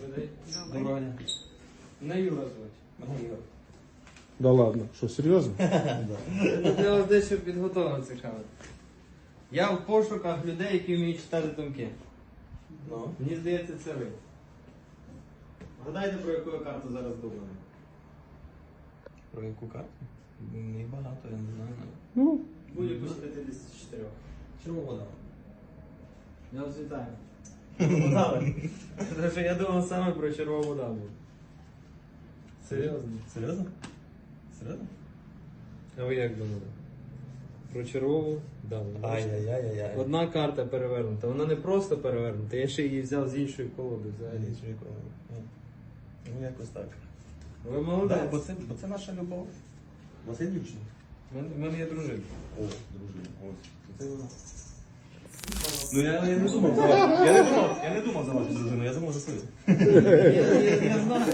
Добрий день. Доброго дня. Не Юра звуть. Мене Ігор. Да ладно, що, серйозно? Я вас дещо підготовив цікаво. Я в пошуках людей, які вміють читати думки. Ну. Мені здається, це ви. Гадайте, про яку я карту зараз думаю. Про яку карту? Не багато, я не знаю. Ну, Будь-яку з 54. Чому вода? Я вас вітаю. Тому що я думав саме про червову даму. Серйозно? Серйозно? Серйозно? А ви як думали? Про червову даму. Ай-яй-яй-яй. Одна карта перевернута. Вона не просто перевернута, я ще її взяв з іншої колоди взагалі. Ну якось так. Ви Да, бо, це, бо це наша любов. Бо це дівчина. У мене є дружина. О, дружина, ось. Це вона. Ну я, я не думав за вас. Я не думав, я не думав за вашу дружину, я думав за свою. Я, знаю.